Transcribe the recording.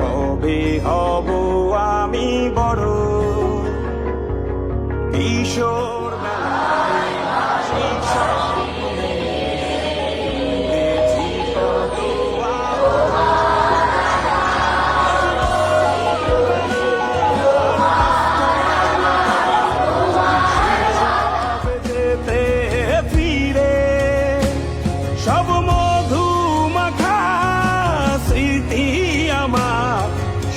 কবে হব আমি বড় কিশোর